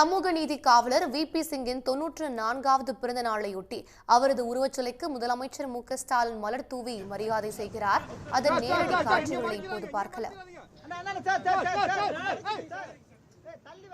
சமூக நீதி காவலர் வி பி சிங்கின் தொன்னூற்று நான்காவது பிறந்த நாளையொட்டி அவரது உருவச்சிலைக்கு முதலமைச்சர் மு க ஸ்டாலின் மலர் தூவி மரியாதை செய்கிறார் அதன் நேரடி காட்சிகளை இப்போது. ஏய், தள்ளி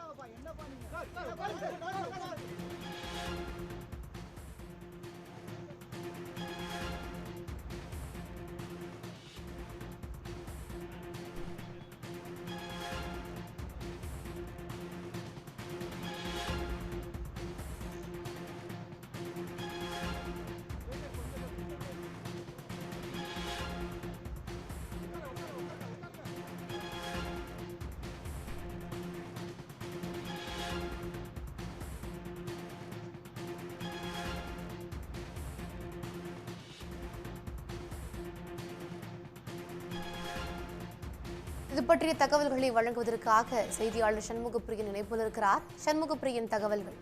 இது பற்றிய தகவல்களை வழங்குவதற்காக செய்தியாளர் சண்முகப்பிரியன் இணைப்பில் இருக்கிறார். சண்முகப்பிரியன் தகவல்கள்.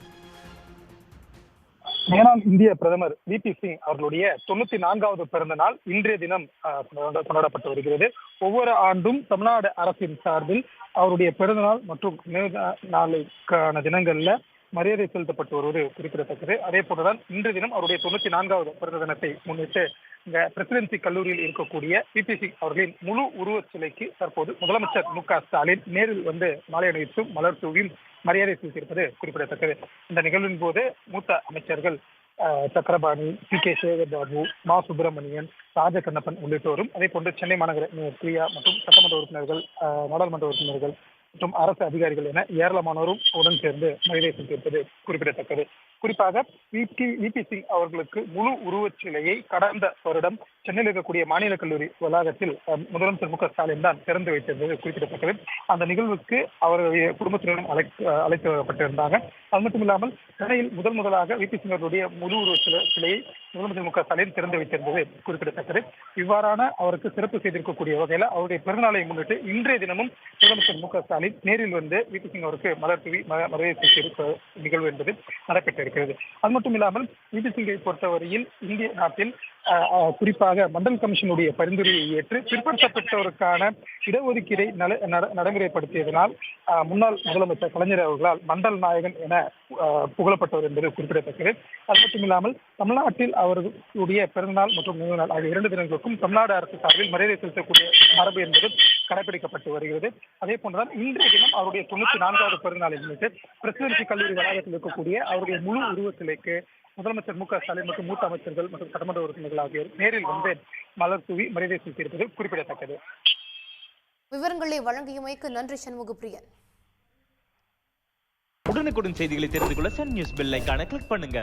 மேனாள் இந்திய பிரதமர் வி பி சிங் அவர்களுடைய தொண்ணூத்தி நான்காவது பிறந்த நாள் இன்றைய தினம் கொண்டாடப்பட்டு வருகிறது. ஒவ்வொரு ஆண்டும் தமிழ்நாடு அரசின் சார்பில் அவருடைய பிறந்த நாள் மற்றும் நினைவு நாளுக்கான தினங்கள்ல மரியாதை செலுத்தப்பட்டு வருவது குறிப்பிடத்தக்கது. அதே போன்றுதான் இன்று தினம் அவருடைய தொண்ணூத்தி நான்காவது பிறந்த தினத்தை முன்னிட்டு இந்த பிரசிடென்சி கல்லூரியில் இருக்கக்கூடிய பிபிசி அவர்களின் முழு உருவச் சிலைக்கு தற்போது முதலமைச்சர் மு க ஸ்டாலின் நேரில் வந்து மாலை அணிவித்தும் மலர் தூவியும் மரியாதை செலுத்தியிருப்பது குறிப்பிடத்தக்கது. இந்த நிகழ்வின் போது மூத்த அமைச்சர்கள் சக்கரபாணி பி கே சேகர் பாபு மா சுப்பிரமணியன் ராஜகண்ணப்பன் உள்ளிட்டோரும் அதே போன்று சென்னை மாநகர பிரியா மற்றும் சட்டமன்ற உறுப்பினர்கள் நாடாளுமன்ற உறுப்பினர்கள் மற்றும் அரசு அதிகாரிகள் என ஏராளமானோரும் உடன் சேர்ந்து மரியாதை செலுத்தியிருப்பது குறிப்பிடத்தக்கது. குறிப்பாக விபி விபி சிங் அவர்களுக்கு முழு உருவச்சிலையை கடந்த வருடம் சென்னையில் இருக்கக்கூடிய மாநில கல்லூரி வளாகத்தில் முதலமைச்சர் மு க ஸ்டாலின் தான் திறந்து வைத்திருந்தது குறிப்பிடத்தக்கது. அந்த நிகழ்வுக்கு அவருடைய குடும்பத்தினரும் அழைத்து அழைத்து வரப்பட்டிருந்தாங்க. அது மட்டும் இல்லாமல் சென்னையில் முதல் முதலாக விபி சிங் அவர்களுடைய முழு உருவ சிலையை முதலமைச்சர் மு க ஸ்டாலின் திறந்து வைத்திருந்தது குறிப்பிடத்தக்கது. இவ்வாறான அவருக்கு சிறப்பு செய்திருக்கக்கூடிய வகையில் அவருடைய பிறந்தநாளை முன்னிட்டு இன்றைய தினமும் முதலமைச்சர் மு க ஸ்டாலின் நேரில் வந்து விபி சிங் அவருக்கு மலர் தூவி ம- மரியாதை நிகழ்வு என்பது நடைபெற்றிருக்கிறது அது மட்டும் இல்லாமல் விபி சிங்கை பொறுத்தவரையில் இந்திய நாட்டில் குறிப்பாக மண்டல் கமிஷனுடைய பரிந்துரையை ஏற்று பிற்படுத்தப்பட்டோருக்கான இடஒதுக்கீடை நடைமுறைப்படுத்தியதனால் முன்னாள் முதலமைச்சர் கலைஞர் அவர்களால் மண்டல் நாயகன் என புகழப்பட்டவர் என்பது குறிப்பிடத்தக்கது. அது மட்டும் இல்லாமல் தமிழ்நாட்டில் அவர்களுடைய பிறந்தநாள் மற்றும் நினைவு நாள் ஆகிய இரண்டு தினங்களுக்கும் தமிழ்நாடு அரசு சார்பில் மரியாதை செலுத்தக்கூடிய மரபு என்பது கடைபிடிக்கப்பட்டு வருகிறது. அதே போன்றுதான் இன்றைய தினம் அவருடைய தொண்ணூத்தி நான்காவது பிறந்தநாளை முன்னிட்டு பிரசிடென்சி கல்லூரி வளாகத்தில் இருக்கக்கூடிய அவருடைய முழு உருவச் சிலைக்கு முதலமைச்சர் மு க ஸ்டாலின் மற்றும் மூத்த அமைச்சர்கள் மற்றும் சட்டமன்ற உறுப்பினர்கள் ஆகியோர் நேரில் வந்து மலர் தூவி மரியாதை செலுத்தியிருப்பது குறிப்பிடத்தக்கது. விவரங்களை வழங்கியமைக்கு நன்றி சண்முகப்பிரியன். உடனுக்குடன் செய்திகளை தெரிந்து கொள்ள சன் நியூஸ் பெல் ஐகானை கிளிக் பண்ணுங்க.